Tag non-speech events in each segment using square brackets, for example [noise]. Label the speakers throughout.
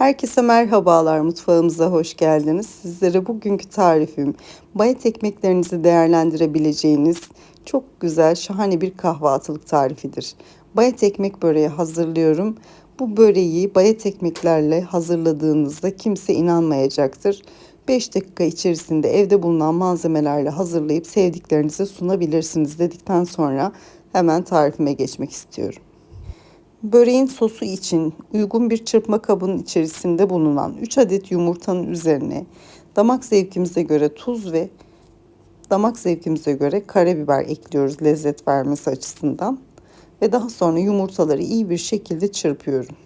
Speaker 1: Herkese merhabalar, mutfağımıza hoş geldiniz. Sizlere bugünkü tarifim, bayat ekmeklerinizi değerlendirebileceğiniz çok güzel, şahane bir kahvaltılık tarifidir. Bayat ekmek böreği hazırlıyorum. Bu böreği bayat ekmeklerle hazırladığınızda kimse inanmayacaktır. 5 dakika içerisinde evde bulunan malzemelerle hazırlayıp sevdiklerinize sunabilirsiniz dedikten sonra hemen tarifime geçmek istiyorum. Böreğin sosu için uygun bir çırpma kabının içerisinde bulunan 3 adet yumurtanın üzerine damak zevkimize göre tuz ve damak zevkimize göre karabiber ekliyoruz lezzet vermesi açısından. Ve daha sonra yumurtaları iyi bir şekilde çırpıyorum.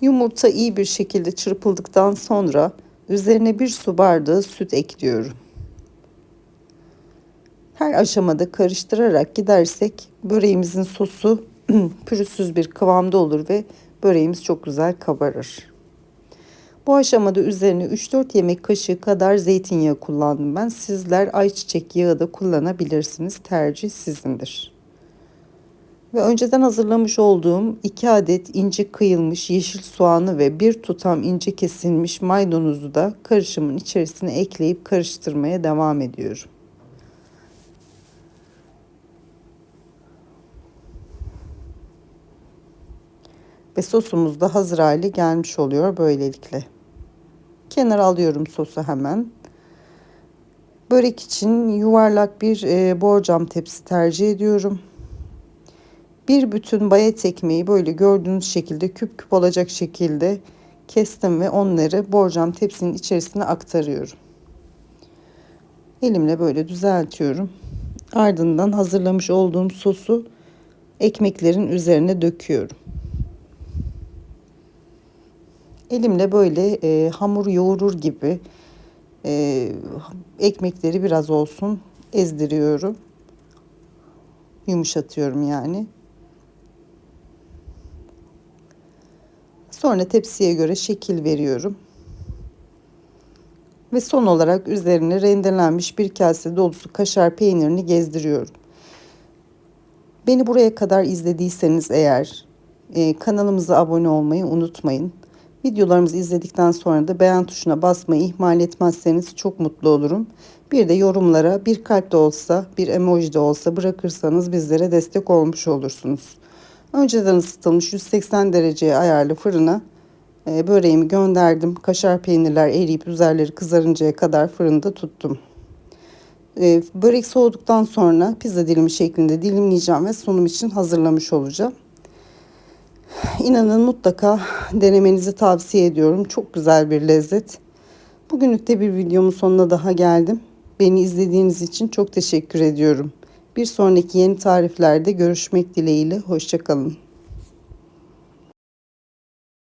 Speaker 1: Yumurta iyi bir şekilde çırpıldıktan sonra Üzerine bir su bardağı süt ekliyorum. Her aşamada karıştırarak gidersek böreğimizin sosu [clears throat] pürüzsüz bir kıvamda olur ve böreğimiz çok güzel kabarır. Bu aşamada üzerine 3-4 yemek kaşığı kadar zeytinyağı kullandım ben. Sizler ayçiçek yağı da kullanabilirsiniz. Tercih sizindir. Ve önceden hazırlamış olduğum 2 adet ince kıyılmış yeşil soğanı ve bir tutam ince kesilmiş maydanozu da karışımın içerisine ekleyip karıştırmaya devam ediyorum. Ve sosumuz da hazır hale gelmiş oluyor böylelikle. Kenara alıyorum sosu hemen. Börek için yuvarlak bir e, borcam tepsi tercih ediyorum. Bir bütün bayat ekmeği böyle gördüğünüz şekilde küp küp olacak şekilde kestim ve onları borcam tepsinin içerisine aktarıyorum. Elimle böyle düzeltiyorum. Ardından hazırlamış olduğum sosu ekmeklerin üzerine döküyorum. Elimle böyle e, hamur yoğurur gibi e, ekmekleri biraz olsun ezdiriyorum. Yumuşatıyorum yani. Sonra tepsiye göre şekil veriyorum. Ve son olarak üzerine rendelenmiş bir kase dolusu kaşar peynirini gezdiriyorum. Beni buraya kadar izlediyseniz eğer e, kanalımıza abone olmayı unutmayın. Videolarımızı izledikten sonra da beğen tuşuna basmayı ihmal etmezseniz çok mutlu olurum. Bir de yorumlara bir kalp de olsa, bir emoji de olsa bırakırsanız bizlere destek olmuş olursunuz. Önceden ısıtılmış 180 dereceye ayarlı fırına e, böreğimi gönderdim. Kaşar peynirler eriyip üzerleri kızarıncaya kadar fırında tuttum. E, börek soğuduktan sonra pizza dilimi şeklinde dilimleyeceğim ve sunum için hazırlamış olacağım. İnanın mutlaka denemenizi tavsiye ediyorum. Çok güzel bir lezzet. Bugünlük de bir videomun sonuna daha geldim. Beni izlediğiniz için çok teşekkür ediyorum. Bir sonraki yeni tariflerde görüşmek dileğiyle. Hoşçakalın.